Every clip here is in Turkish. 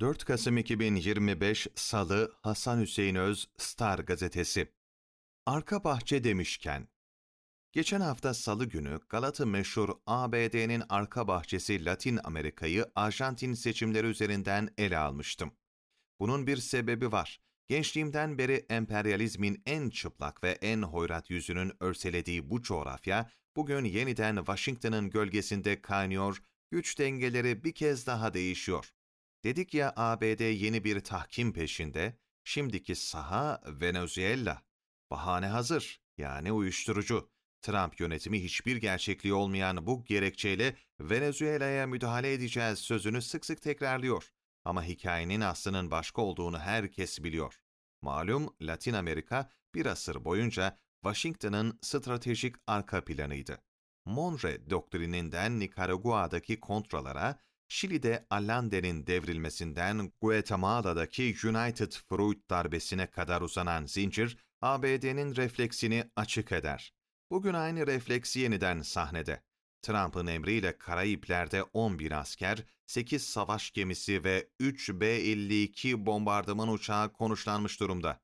4 Kasım 2025 Salı Hasan Hüseyin Öz Star Gazetesi Arka bahçe demişken Geçen hafta salı günü Galata meşhur ABD'nin arka bahçesi Latin Amerika'yı Arjantin seçimleri üzerinden ele almıştım. Bunun bir sebebi var. Gençliğimden beri emperyalizmin en çıplak ve en hoyrat yüzünün örselediği bu coğrafya, bugün yeniden Washington'ın gölgesinde kaynıyor, güç dengeleri bir kez daha değişiyor. Dedik ya ABD yeni bir tahkim peşinde, şimdiki saha Venezuela. Bahane hazır, yani uyuşturucu. Trump yönetimi hiçbir gerçekliği olmayan bu gerekçeyle Venezuela'ya müdahale edeceğiz sözünü sık sık tekrarlıyor. Ama hikayenin aslının başka olduğunu herkes biliyor. Malum Latin Amerika bir asır boyunca Washington'ın stratejik arka planıydı. Monroe doktrininden Nikaragua'daki kontralara, Şili'de Allende'nin devrilmesinden Guatemala'daki United Fruit darbesine kadar uzanan zincir, ABD'nin refleksini açık eder. Bugün aynı refleksi yeniden sahnede. Trump'ın emriyle Karayipler'de 11 asker, 8 savaş gemisi ve 3 B-52 bombardıman uçağı konuşlanmış durumda.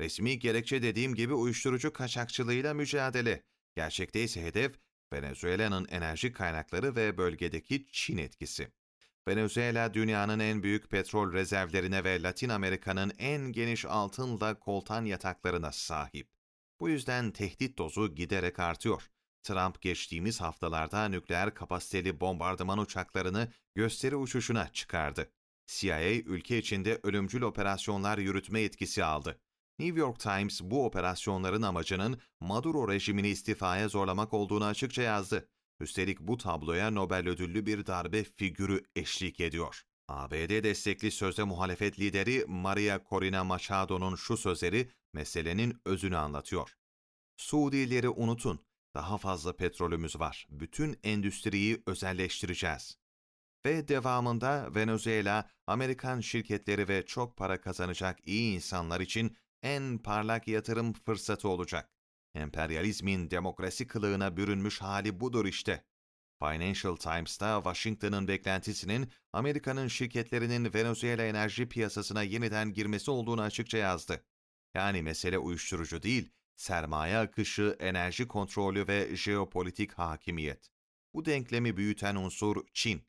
Resmi gerekçe dediğim gibi uyuşturucu kaçakçılığıyla mücadele. Gerçekte ise hedef Venezuela'nın enerji kaynakları ve bölgedeki Çin etkisi. Venezuela dünyanın en büyük petrol rezervlerine ve Latin Amerika'nın en geniş altınla koltan yataklarına sahip. Bu yüzden tehdit dozu giderek artıyor. Trump geçtiğimiz haftalarda nükleer kapasiteli bombardıman uçaklarını gösteri uçuşuna çıkardı. CIA ülke içinde ölümcül operasyonlar yürütme etkisi aldı. New York Times bu operasyonların amacının Maduro rejimini istifaya zorlamak olduğunu açıkça yazdı. Üstelik bu tabloya Nobel ödüllü bir darbe figürü eşlik ediyor. ABD destekli sözde muhalefet lideri Maria Corina Machado'nun şu sözleri meselenin özünü anlatıyor. Suudileri unutun, daha fazla petrolümüz var, bütün endüstriyi özelleştireceğiz. Ve devamında Venezuela, Amerikan şirketleri ve çok para kazanacak iyi insanlar için en parlak yatırım fırsatı olacak. Emperyalizmin demokrasi kılığına bürünmüş hali budur işte. Financial Times'ta Washington'ın beklentisinin Amerika'nın şirketlerinin Venezuela enerji piyasasına yeniden girmesi olduğunu açıkça yazdı. Yani mesele uyuşturucu değil, sermaye akışı, enerji kontrolü ve jeopolitik hakimiyet. Bu denklemi büyüten unsur Çin.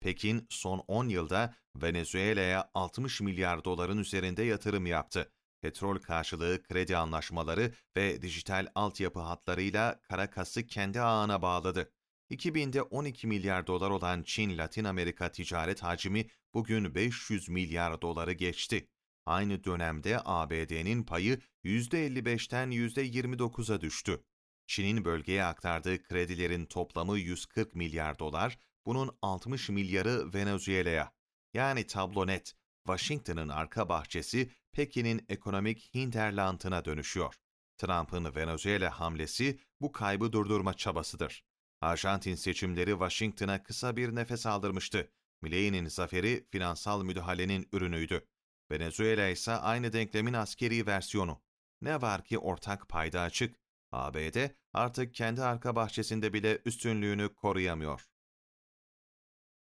Pekin son 10 yılda Venezuela'ya 60 milyar doların üzerinde yatırım yaptı. Petrol karşılığı kredi anlaşmaları ve dijital altyapı hatlarıyla Karakas'ı kendi ağına bağladı. 2000'de 12 milyar dolar olan Çin-Latin Amerika ticaret hacmi bugün 500 milyar doları geçti. Aynı dönemde ABD'nin payı %55'ten %29'a düştü. Çin'in bölgeye aktardığı kredilerin toplamı 140 milyar dolar, bunun 60 milyarı Venezuela'ya. Yani tablo net, Washington'ın arka bahçesi Pekin'in ekonomik hinterlandına dönüşüyor. Trump'ın Venezuela hamlesi bu kaybı durdurma çabasıdır. Arjantin seçimleri Washington'a kısa bir nefes aldırmıştı. Milley'nin zaferi finansal müdahalenin ürünüydü. Venezuela ise aynı denklemin askeri versiyonu. Ne var ki ortak payda açık. ABD artık kendi arka bahçesinde bile üstünlüğünü koruyamıyor.